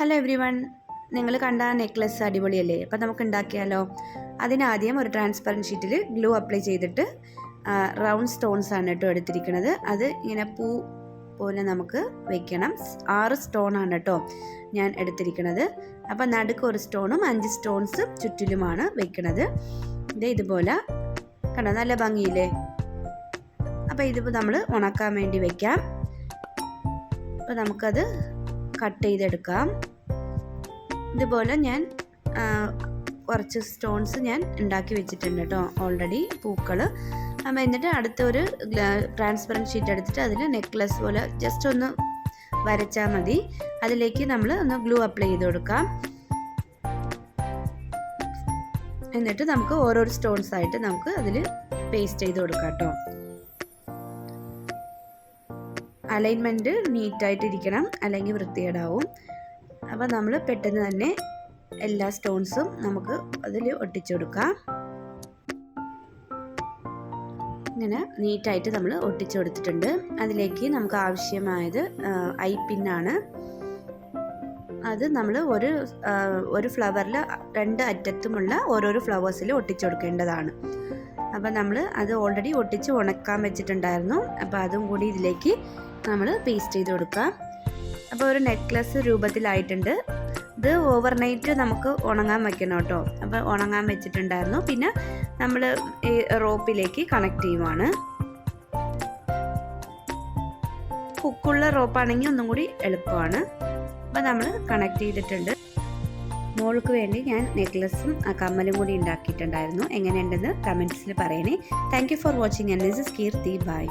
Hello every one നിങ്ങൾ കണ്ട necklace അടിപൊളിയല്ലേ? അപ്പം നമുക്ക് ഉണ്ടാക്കിയാലോ അതിനാദ്യം ഒരു ട്രാൻസ്പെറന്റ് ഷീറ്റിൽ ഗ്ലൂ അപ്ലൈ ചെയ്തിട്ട് റൗണ്ട് സ്റ്റോൺസ് ആണ് കേട്ടോ എടുത്തിരിക്കുന്നത് അത് ഇങ്ങനെ പൂ പോലെ നമുക്ക് വെക്കണം. ആറ് സ്റ്റോൺ ആണ് കേട്ടോ ഞാൻ എടുത്തിരിക്കുന്നത് അപ്പം നടുക്ക് ഒരു സ്റ്റോണും അഞ്ച് സ്റ്റോൺസ് ചുറ്റിലുമാണ് വെക്കുന്നത് ഇത് ഇതുപോലെ. കണ്ടോ? നല്ല ഭംഗിയില്ലേ? അപ്പോൾ ഇതിപ്പോൾ നമ്മൾ ഉണക്കാൻ വേണ്ടി വെക്കാം. അപ്പോൾ നമുക്കത് കട്ട് ചെയ്തെടുക്കാം ഇതുപോലെ ഞാൻ കുറച്ച് സ്റ്റോൺസ് ഞാൻ ഉണ്ടാക്കി വെച്ചിട്ടുണ്ട് കേട്ടോ ഓൾറെഡി പൂക്കൾ അപ്പം എന്നിട്ട് അടുത്തൊരു ട്രാൻസ്പെറന്റ് ഷീറ്റ് എടുത്തിട്ട് അതിൽ നെക്ലസ് പോലെ ജസ്റ്റ് ഒന്ന് വരച്ചാൽ മതി. അതിലേക്ക് നമ്മൾ ഒന്ന് ഗ്ലൂ അപ്ലൈ ചെയ്ത് കൊടുക്കാം. എന്നിട്ട് നമുക്ക് ഓരോരോ സ്റ്റോൺസ് ആയിട്ട് നമുക്ക് അതിൽ പേസ്റ്റ് ചെയ്ത് കൊടുക്കാം കേട്ടോ. അലൈൻമെന്റ് നീറ്റായിട്ടിരിക്കണം അല്ലെങ്കിൽ വൃത്തികേടാവും. അപ്പോൾ നമ്മൾ പെട്ടെന്ന് തന്നെ എല്ലാ സ്റ്റോൺസും നമുക്ക് അതിൽ ഒട്ടിച്ചു കൊടുക്കാം ഇങ്ങനെ നീറ്റായിട്ട് നമ്മൾ ഒട്ടിച്ചു കൊടുത്തിട്ടുണ്ട് അതിലേക്ക് നമുക്ക് ആവശ്യമായത് ഐ പിന്നാണ്. അത് നമ്മൾ ഒരു ഒരു ഫ്ലവറിൽ രണ്ട് അറ്റത്തുമുള്ള ഓരോരോ ഫ്ലവേഴ്സിൽ ഒട്ടിച്ചു കൊടുക്കേണ്ടതാണ്. അപ്പോൾ നമ്മൾ അത് ഓൾറെഡി ഒട്ടിച്ച് ഉണക്കാൻ വെച്ചിട്ടുണ്ടായിരുന്നു. അപ്പോൾ അതും കൂടി ഇതിലേക്ക് നമ്മൾ പേസ്റ്റ് ചെയ്ത് കൊടുക്കാം. അപ്പോൾ ഒരു നെക്ലസ് രൂപത്തിലായിട്ടുണ്ട്. ഇത് ഓവർനൈറ്റ് നമുക്ക് ഉണങ്ങാൻ വെക്കണം കേട്ടോ. അപ്പോൾ ഉണങ്ങാൻ വെച്ചിട്ടുണ്ടായിരുന്നു. പിന്നെ നമ്മൾ ഈ റോപ്പിലേക്ക് കണക്ട് ചെയ്യുവാണ്. ഹുക്കുള്ള റോപ്പാണെങ്കിൽ ഒന്നും കൂടി എളുപ്പമാണ്. അപ്പോൾ നമ്മൾ കണക്ട് ചെയ്തിട്ടുണ്ട്. മോൾക്ക് വേണ്ടി ഞാൻ നെക്ലസും കമ്മലും കൂടി ഉണ്ടാക്കിയിട്ടുണ്ടായിരുന്നു. എങ്ങനെയുണ്ടെന്ന് കമന്റ്സിൽ പറയണേ. Thank for watching and this is Keerthi bye